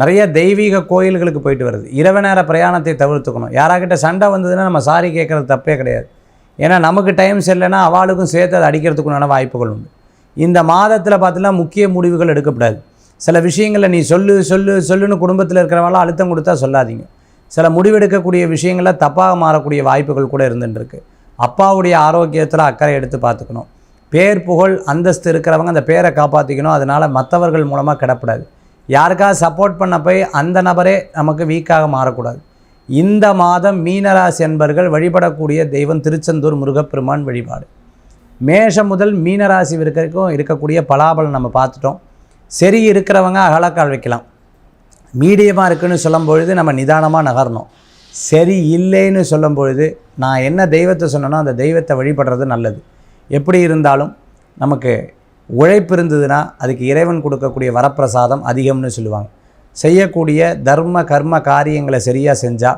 நிறைய தெய்வீக கோயில்களுக்கு போயிட்டு வருது. இரவு நேர பிரயாணத்தை தவிர்த்துக்கணும். யாராக்கிட்ட சண்டை வந்ததுன்னா நம்ம சாரி கேட்குறது தப்பே கிடையாது. ஏன்னா நமக்கு டைம் சரியில்லைன்னா அவளுக்கும் சேர்த்து அதை அடிக்கிறதுக்குண்டான வாய்ப்புகள் உண்டு. இந்த மாதத்தில் பார்த்தீங்கன்னா முக்கிய முடிவுகள் எடுக்கப்படாது. சில விஷயங்களை நீ சொல்லு சொல்லு சொல்லுன்னு குடும்பத்தில் இருக்கிறவங்களாம் அழுத்தம் கொடுத்தா சொல்லாதீங்க. சில முடிவெடுக்கக்கூடிய விஷயங்களில் தப்பாக மாறக்கூடிய வாய்ப்புகள் கூட இருந்துட்டுருக்கு. அப்பாவுடைய ஆரோக்கியத்தில் அக்கறை எடுத்து பார்த்துக்கணும் பேர் புகழ் அந்தஸ்து இருக்கிறவங்க அந்த பேரை காப்பாற்றிக்கணும் அதனால் மற்றவர்கள் மூலமாக கிடப்படாது. யாருக்காவது சப்போர்ட் பண்ண போய் அந்த நபரே நமக்கு வீக்காக மாறக்கூடாது. இந்த மாதம் மீனராசி என்பர்கள் வழிபடக்கூடிய தெய்வம் திருச்செந்தூர் முருகப்பெருமான் வழிபாடு. மேஷம் முதல் மீனராசி வரைக்கும் இருக்கக்கூடிய பலாபலம் நம்ம பார்த்துட்டோம். சரி இருக்கிறவங்க அகலக்கால் வைக்கலாம். மீடியமாக இருக்குன்னு சொல்லும் பொழுது நம்ம நிதானமாக நகரணும். சரி இல்லைன்னு சொல்லும் பொழுது நான் என்ன தெய்வத்தை சொன்னனோ அந்த தெய்வத்தை வழிபடுறது நல்லது. எப்படி இருந்தாலும் நமக்கு உழைப்பு இருந்ததுன்னா அதுக்கு இறைவன் கொடுக்கக்கூடிய வரப்பிரசாதம் அதிகம்னு சொல்லுவாங்க. செய்யக்கூடிய தர்ம கர்ம காரியங்களை சரியாக செஞ்சால்